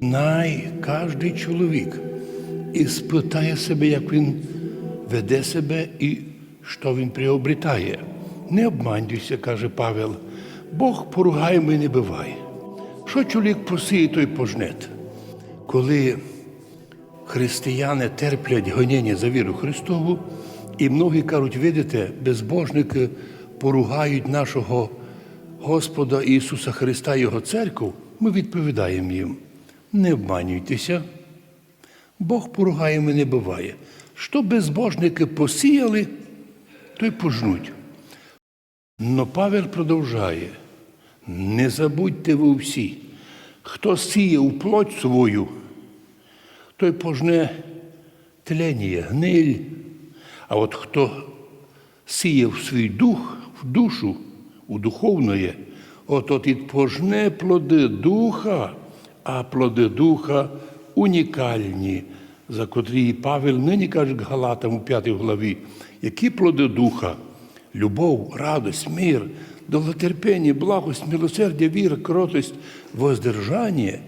Най кожний чоловік і спитає себе, як він веде себе і що він приобретає. Не обманюйся, каже Павел, Бог поругаємо і не биває. Що чоловік посіє, той пожнет. Коли християни терплять гоніння за віру Христову, і многі кажуть, видите, безбожники поругають нашого Господа Ісуса Христа Його церкву, ми відповідаємо їм. Не обманюйтеся, Бог поругаємо не буває. Що безбожники посіяли, то й пожнуть. Но Павел продовжує. Не забудьте ви всі, хто сіє у плоть свою, той пожне тлення, гниль. А от хто сіє в свій дух, в душу, у духовної, от от і пожне плоди духа, а плоди духа унікальні, за котрі і Павел нині каже Галатам у п'ятій главі, які плоди духа, любов, радость, мир, довготерпіння, благость, милосердя, віра, кротость, воздержання,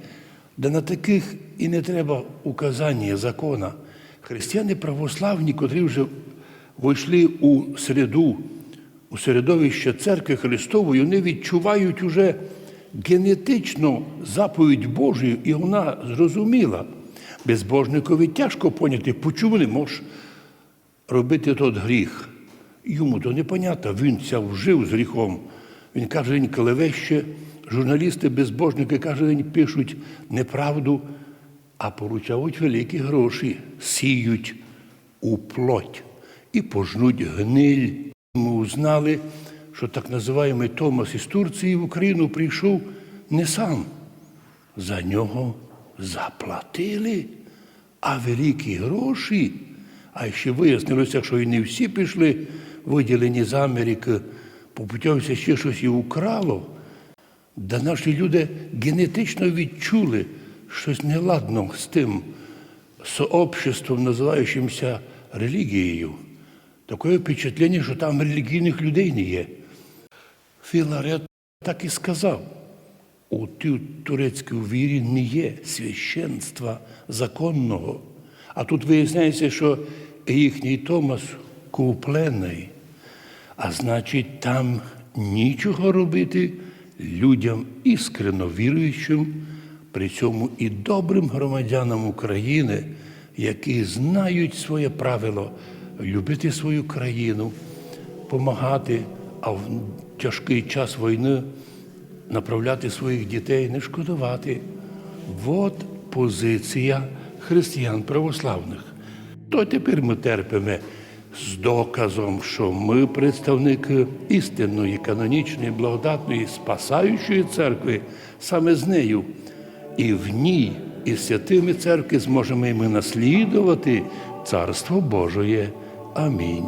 де на таких і не треба указання закона. Християни православні, котрі вже вийшли у середу, у середовище церкви Христової, вони відчувають уже генетично заповідь Божою, і вона зрозуміла. Безбожникові тяжко поняти, почому не можеш робити тот гріх. Йому то непонятно, він ся вжив з гріхом. Він каже, він клевеще, журналісти, безбожники каже, день пишуть неправду, а получають великі гроші, сіють у плоть і пожнуть гниль. Ми узнали, що так називаємий Томас із Турції в Україну прийшов не сам. За нього заплатили, а великі гроші. А ще вияснилося, що і не всі пішли, виділені з Америки, попутявся ще щось і украло. Да наші люди генетично відчули щось неладно з тим сообществом, називаючимся релігією. Таке впечатлення, що там релігійних людей не є. Філарет так і сказав. У турецькій вірі не є священства законного. А тут виясняється, що їхній Томас куплений. А значить, там нічого робити людям іскрено віруючим, при цьому і добрим громадянам України, які знають своє правило любити свою країну, допомагати, а в тяжкий час війни направляти своїх дітей, не шкодувати. От позиція християн православних. То тепер ми терпимо з доказом, що ми представники істинної, канонічної, благодатної, спасаючої церкви, саме з нею. І в ній, і святими церкви зможемо ми наслідувати Царство Божоє. Амінь.